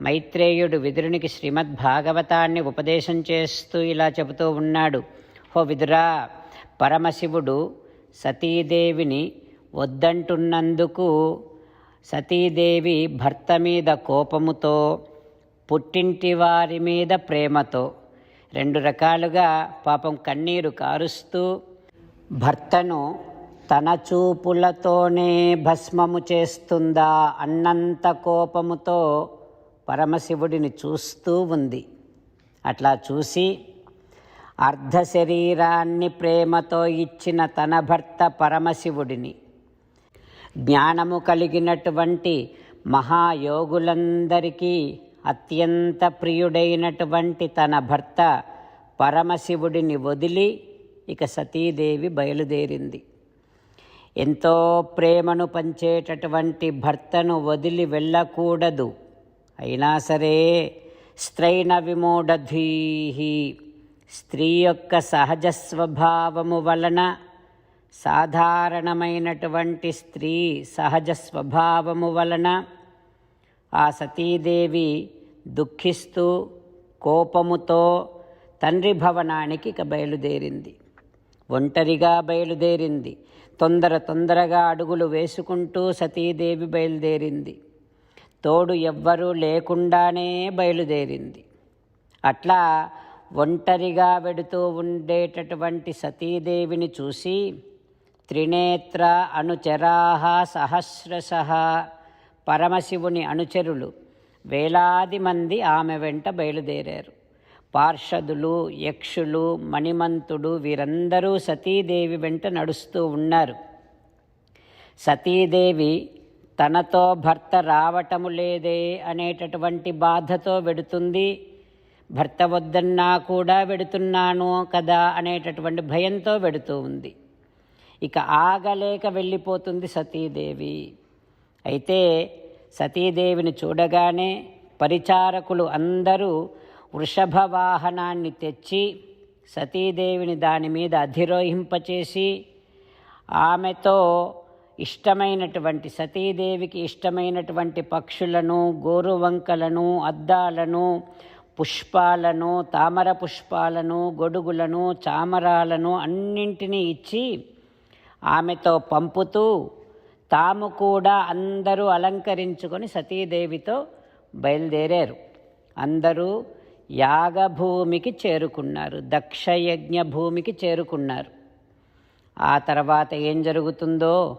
మైత్రేయుడు విదురునికి శ్రీమద్భాగవతాన్ని ఉపదేశం చేస్తూ ఇలా చెబుతూ ఉన్నాడు. హో విదురా పరమశివుడు సతీదేవిని వద్దంటున్నందుకు సతీదేవి భర్త మీద కోపముతో పుట్టింటి వారి మీద ప్రేమతో రెండు రకాలుగా పాపం కన్నీరు కారుస్తూ భర్తను తన చూపులతోనే భస్మము చేస్తుందా అన్నంత కోపముతో పరమశివుడిని చూస్తూ ఉంది. అట్లా చూసి అర్ధ శరీరాన్ని ప్రేమతో ఇచ్చిన తన భర్త పరమశివుడిని. జ్ఞానము కలిగినటువంటి మహాయోగులందరికీ అత్యంత ప్రియుడైనటువంటి తన భర్త పరమశివుడిని వదిలి ఇక సతీదేవి బయలుదేరింది. ఎంతో ప్రేమను పంచేటటువంటి భర్తను వదిలి వెళ్ళకూడదు. అయినా సరే స్త్రైణ విమూఢధీ స్త్రీ యొక్క సహజ స్వభావము వలన సాధారణమైనటువంటి స్త్రీ సహజ స్వభావము వలన ఆ సతీదేవి దుఃఖిస్తూ కోపముతో తండ్రి భవనానికి ఇక బయలుదేరింది. ఒంటరిగా బయలుదేరింది. తొందర తొందరగా అడుగులు వేసుకుంటూ సతీదేవి బయలుదేరింది. తోడు ఎవ్వరూ లేకుండానే బయలుదేరింది. అట్లా ఒంటరిగా వెడుతూ ఉండేటటువంటి సతీదేవిని చూసి త్రినేత్ర అనుచరాహ సహస్రశ పరమశివుని అనుచరులు వేలాది మంది ఆమె వెంట బయలుదేరారు. పార్షదులు యక్షులు మణిమంతుడు వీరందరూ సతీదేవి వెంట నడుస్తూ ఉన్నారు. సతీదేవి తనతో భర్త రావటము లేదే అనేటటువంటి బాధతో వెడుతుంది. భర్త వద్దన్నా కూడా వెడుతున్నాను కదా అనేటటువంటి భయంతో వెడుతూ ఉంది. ఇక ఆగలేక వెళ్ళిపోతుంది సతీదేవి. అయితే సతీదేవిని చూడగానే పరిచారకులు అందరూ వృషభ వాహనాన్ని తెచ్చి సతీదేవిని దాని మీద అధిరోహింపచేసి ఆమెతో ఇష్టమైనటువంటి సతీదేవికి ఇష్టమైనటువంటి పక్షులను గోరువంకలను అద్దాలను పుష్పాలను తామర పుష్పాలను గొడుగులను చామరాలను అన్నింటినీ ఇచ్చి ఆమెతో పంపుతూ తాము కూడా అందరూ అలంకరించుకొని సతీదేవితో బయలుదేరారు. అందరూ యాగభూమికి చేరుకున్నారు దక్షయజ్ఞ భూమికి చేరుకున్నారు. ఆ తర్వాత ఏం జరుగుతుందో